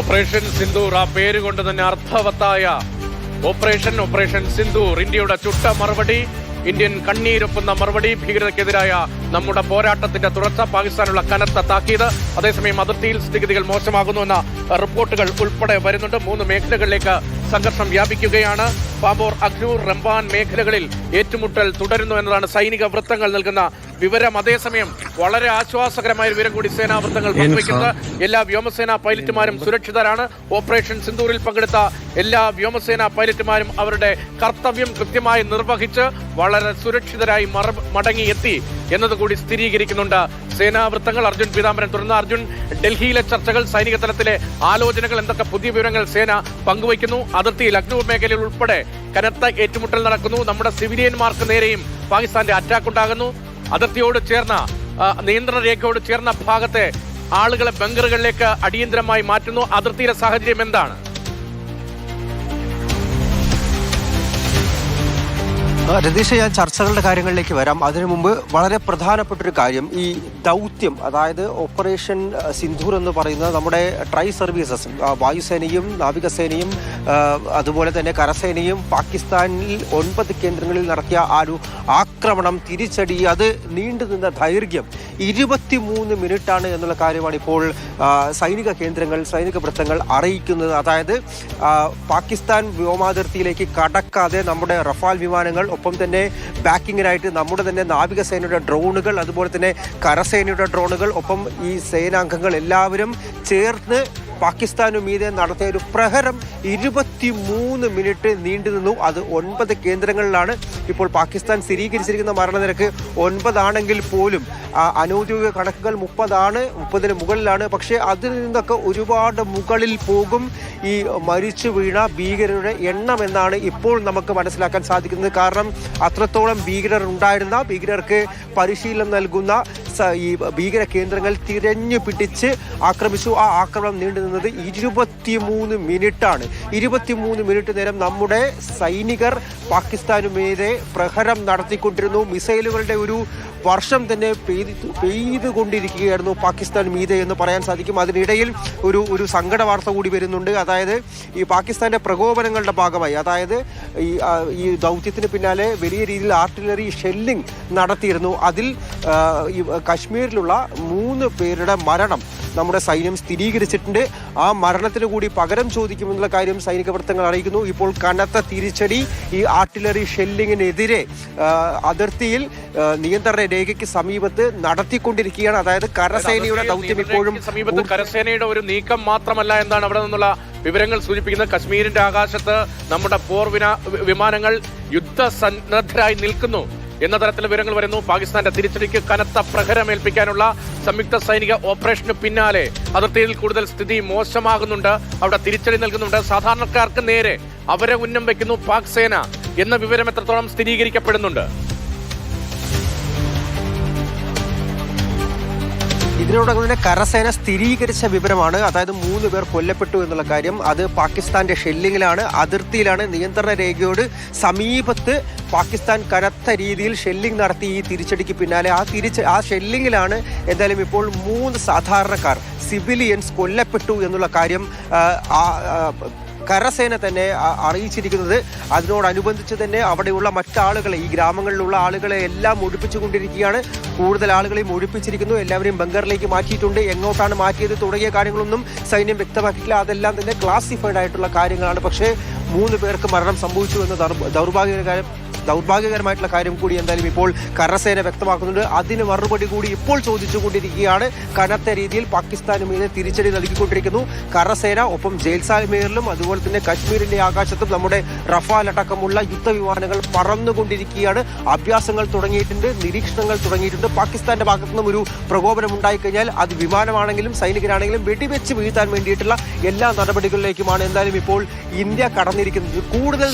Operation Sindoor ആ പേര് കൊണ്ട് തന്നെ അർത്ഥവത്തായ ഓപ്പറേഷൻ ഓപ്പറേഷൻ സിന്ദൂർ ഇന്ത്യയുടെ ചുട്ട മറുപടി ഇന്ത്യൻ കണ്ണീരൊപ്പുന്ന മറുപടി ഭീകരതയ്ക്കെതിരായ നമ്മുടെ പോരാട്ടത്തിന്റെ തുടർച്ച പാകിസ്ഥാനുള്ള കനത്ത താക്കീത് അതേസമയം അതിർത്തിയിൽ സ്ഥിതിഗതികൾ മോശമാകുന്നുവെന്ന റിപ്പോർട്ടുകൾ ഉൾപ്പെടെ വരുന്നുണ്ട്. മൂന്ന് മേഖലകളിലേക്ക് സംഘർഷം വ്യാപിക്കുകയാണ്. പാമ്പോർ അഖ്നൂർ റംബാൻ മേഖലകളിൽ ഏറ്റുമുട്ടൽ തുടരുന്നു എന്നതാണ് സൈനിക വൃത്തങ്ങൾ നൽകുന്ന വിവരം അതേസമയം വളരെ ആശ്വാസകരമായ വിവരം കൂടി സേനാ വൃത്തങ്ങൾ പങ്കുവയ്ക്കുന്നത് എല്ലാ വ്യോമസേനാ പൈലറ്റുമാരും സുരക്ഷിതരാണ്. ഓപ്പറേഷൻ സിന്ദൂറിൽ പങ്കെടുത്ത എല്ലാ വ്യോമസേനാ പൈലറ്റുമാരും അവരുടെ കർത്തവ്യം കൃത്യമായി നിർവഹിച്ച് വളരെ സുരക്ഷിതരായി മടങ്ങി മടങ്ങിയെത്തി എന്നതുകൂടി സ്ഥിരീകരിക്കുന്നുണ്ട്. സേനാ വൃത്തങ്ങൾ അർജുൻ പീതാംബരൻ തുടർന്ന് അർജുൻ ഡൽഹിയിലെ ചർച്ചകൾ സൈനിക തലത്തിലെ ആലോചനകൾ എന്തൊക്കെ പുതിയ വിവരങ്ങൾ സേന പങ്കുവയ്ക്കുന്നു. അതിർത്തിയിൽ അഗ്നൂർ മേഖലയിൽ ഉൾപ്പെടെ കനത്ത ഏറ്റുമുട്ടൽ നടക്കുന്നു. നമ്മുടെ സിവിലിയന്മാർക്ക് നേരെയും പാകിസ്ഥാന്റെ അറ്റാക്ക് ഉണ്ടാകുന്നു. അതിർത്തിയോട് ചേർന്ന നിയന്ത്രണ രേഖയോട് ചേർന്ന ഭാഗത്തെ ആളുകളെ ബങ്കറുകളിലേക്ക് അടിയന്തരമായി മാറ്റുന്നു. അതിർത്തിയിലെ സാഹചര്യം എന്താണ്? രതീഷ് ഞാൻ ചർച്ചകളുടെ കാര്യങ്ങളിലേക്ക് വരാം. അതിനു മുമ്പ് വളരെ പ്രധാനപ്പെട്ട ഒരു കാര്യം ഈ ദൗത്യം അതായത് ഓപ്പറേഷൻ സിന്ധൂർ എന്ന് പറയുന്ന നമ്മുടെ ട്രൈ സർവീസസ് വായുസേനയും നാവികസേനയും അതുപോലെ തന്നെ കരസേനയും പാകിസ്ഥാനിൽ ഒൻപത് കേന്ദ്രങ്ങളിൽ നടത്തിയ ആ ഒരു ആക്രമണം തിരിച്ചടി അത് നീണ്ടു നിന്ന ദൈർഘ്യം ഇരുപത്തിമൂന്ന് മിനിറ്റാണ് എന്നുള്ള കാര്യമാണ് ഇപ്പോൾ സൈനിക കേന്ദ്രങ്ങൾ സൈനിക വൃത്തങ്ങൾ അറിയിക്കുന്നത്. അതായത് പാകിസ്ഥാൻ വ്യോമാതിർത്തിയിലേക്ക് കടക്കാതെ നമ്മുടെ റഫാൽ വിമാനങ്ങൾ ഒപ്പം തന്നെ ബാക്കിങ്ങിനായിട്ട് നമ്മുടെ തന്നെ നാവികസേനയുടെ ഡ്രോണുകൾ അതുപോലെ തന്നെ കരസേനയുടെ ഡ്രോണുകൾ ഒപ്പം ഈ സേനാംഗങ്ങൾ എല്ലാവരും ചേർന്ന് പാകിസ്ഥാനു മീതെ നടത്തിയ ഒരു പ്രഹരം ഇരുപത്തി മൂന്ന് മിനിറ്റ് നീണ്ടു നിന്നു. അത് ഒൻപത് കേന്ദ്രങ്ങളിലാണ് ഇപ്പോൾ പാകിസ്ഥാൻ സ്ഥിരീകരിച്ചിരിക്കുന്ന മരണനിരക്ക്. ഒൻപതാണെങ്കിൽ പോലും അനൌദ്യോഗിക കണക്കുകൾ മുപ്പതാണ് മുപ്പതിന് മുകളിലാണ്. പക്ഷേ അതിൽ നിന്നൊക്കെ ഒരുപാട് മുകളിൽ പോകും ഈ മരിച്ചു വീണ ഭീകരരുടെ എണ്ണം എന്നാണ് ഇപ്പോൾ നമുക്ക് മനസ്സിലാക്കാൻ സാധിക്കുന്നത്. കാരണം അത്രത്തോളം ഭീകരർ ഉണ്ടായിരുന്ന ഭീകരർക്ക് പരിശീലനം നൽകുന്ന ഈ ഭീകര കേന്ദ്രങ്ങൾ തിരഞ്ഞു പിടിച്ച് ആക്രമിച്ചു. ആ ആക്രമണം നീണ്ടു നിന്നത് ഇരുപത്തിമൂന്ന് മിനിറ്റാണ്. ഇരുപത്തിമൂന്ന് മിനിറ്റ് നേരം നമ്മുടെ സൈനികർ പാകിസ്ഥാനുമേതെ പ്രഹരം നടത്തിക്കൊണ്ടിരുന്നു. മിസൈലുകളുടെ ഒരു വർഷം തന്നെ പെയ്തു പെയ്തുകൊണ്ടിരിക്കുകയായിരുന്നു പാകിസ്ഥാൻ മീതെ എന്ന് പറയാൻ സാധിക്കും. അതിനിടയിൽ ഒരു ഒരു സങ്കട വാർത്ത കൂടി വരുന്നുണ്ട്. അതായത് ഈ പാകിസ്ഥാന്റെ പ്രകോപനങ്ങളുടെ ഭാഗമായി അതായത് ഈ ഈ ദൗത്യത്തിന് പിന്നാലെ വലിയ രീതിയിൽ ആർട്ടിലറി ഷെല്ലിംഗ് നടത്തിയിരുന്നു. അതിൽ ഈ കശ്മീരിലുള്ള മൂന്ന് പേരുടെ മരണം നമ്മുടെ സൈന്യം സ്ഥിരീകരിച്ചിട്ടുണ്ട്. ആ മരണത്തിന് കൂടി പകരം ചോദിക്കുമെന്നുള്ള കാര്യം സൈനിക വൃത്തങ്ങൾ അറിയിക്കുന്നു. ഇപ്പോൾ കനത്ത തിരിച്ചടി ഈ ആർട്ടിലറി ഷെല്ലിങ്ങിനെതിരെ അതിർത്തിയിൽ നിയന്ത്രണ രേഖയ്ക്ക് സമീപത്ത് നടത്തിക്കൊണ്ടിരിക്കുകയാണ്. അതായത് കരസേനയുടെ ദൗത്യം ഇപ്പോഴും സമീപത്ത് കരസേനയുടെ ഒരു നീക്കം മാത്രമല്ല എന്താണ് അവിടെ നിന്നുള്ള വിവരങ്ങൾ സൂചിപ്പിക്കുന്നത്. കശ്മീരിന്റെ ആകാശത്ത് നമ്മുടെ പോർ വിമാനങ്ങൾ വിമാനങ്ങൾ യുദ്ധസന്നദ്ധരായി നിൽക്കുന്നു. എന്ന തരത്തിൽ വിവരങ്ങൾ വരുന്നു. പാകിസ്ഥാന്റെ തിരിച്ചടിക്ക് കനത്ത പ്രഹരമേൽപ്പിക്കാനുള്ള സംയുക്ത സൈനിക ഓപ്പറേഷന് പിന്നാലെ അതിർത്തിയിൽ കൂടുതൽ സ്ഥിതി മോശമാകുന്നുണ്ട്. അവിടെ തിരിച്ചടി നൽകുന്നുണ്ട്. സാധാരണക്കാർക്ക് നേരെ അവരെ ഉന്നം വയ്ക്കുന്നു പാക് സേന എന്ന വിവരം എത്രത്തോളം സ്ഥിരീകരിക്കപ്പെടുന്നുണ്ട്? ഇതിനോടകം തന്നെ കരസേന സ്ഥിരീകരിച്ച വിവരമാണ്. അതായത് മൂന്ന് പേർ കൊല്ലപ്പെട്ടു എന്നുള്ള കാര്യം. അത് പാകിസ്ഥാന്റെ ഷെല്ലിങ്ങിലാണ്. അതിർത്തിയിലാണ് നിയന്ത്രണ രേഖയോട് സമീപത്ത് പാകിസ്ഥാൻ കനത്ത രീതിയിൽ ഷെല്ലിംഗ് നടത്തി ഈ തിരിച്ചടിക്ക് പിന്നാലെ. ആ തിരിച്ച് ആ ഷെല്ലിങ്ങിലാണ് എന്തായാലും ഇപ്പോൾ മൂന്ന് സാധാരണക്കാർ സിവിലിയൻസ് കൊല്ലപ്പെട്ടു എന്നുള്ള കാര്യം കരസേന തന്നെ അറിയിച്ചിരിക്കുന്നത്. അതിനോടനുബന്ധിച്ച് തന്നെ അവിടെയുള്ള മറ്റാളുകളെ ഈ ഗ്രാമങ്ങളിലുള്ള ആളുകളെ എല്ലാം ഒഴിപ്പിച്ചുകൊണ്ടിരിക്കുകയാണ്. കൂടുതൽ ആളുകളെയും ഒഴിപ്പിച്ചിരിക്കുന്നു. എല്ലാവരെയും ബംഗറിലേക്ക് മാറ്റിയിട്ടുണ്ട്. എങ്ങോട്ടാണ് മാറ്റിയത് തുടങ്ങിയ കാര്യങ്ങളൊന്നും സൈന്യം വ്യക്തമാക്കിയില്ല അതെല്ലാം തന്നെ ക്ലാസിഫൈഡ് ആയിട്ടുള്ള കാര്യങ്ങളാണ്. പക്ഷേ മൂന്ന് പേർക്ക് മരണം സംഭവിച്ചു എന്ന ദൗർ- ദൗർഭാഗ്യകരം ദൗർഭാഗ്യകരമായിട്ടുള്ള കാര്യം കൂടി എന്തായാലും ഇപ്പോൾ കരസേന വ്യക്തമാക്കുന്നുണ്ട്. അതിന് മറുപടി കൂടി ഇപ്പോൾ ചോദിച്ചുകൊണ്ടിരിക്കുകയാണ്. കനത്ത രീതിയിൽ പാകിസ്ഥാന് മീതെ തിരിച്ചടി നൽകിക്കൊണ്ടിരിക്കുന്നു. കരസേന ഒപ്പം ജയിൽസാൽമേറിലും അതുപോലെ തന്നെ കശ്മീരിന്റെ ആകാശത്തും നമ്മുടെ റഫാൽ അടക്കമുള്ള യുദ്ധവിമാനങ്ങൾ പറന്നുകൊണ്ടിരിക്കുകയാണ്. അഭ്യാസങ്ങൾ തുടങ്ങിയിട്ടുണ്ട് നിരീക്ഷണങ്ങൾ തുടങ്ങിയിട്ടുണ്ട്. പാകിസ്ഥാന്റെ ഭാഗത്തു നിന്നും ഒരു പ്രകോപനം ഉണ്ടായിക്കഴിഞ്ഞാൽ അത് വിമാനമാണെങ്കിലും സൈനികരാണെങ്കിലും വെടിവെച്ച് വീഴ്ത്താൻ വേണ്ടിയിട്ടുള്ള എല്ലാ നടപടികളിലേക്കുമാണ് എന്തായാലും ഇപ്പോൾ ഇന്ത്യ കടന്നിരിക്കുന്നത്. കൂടുതൽ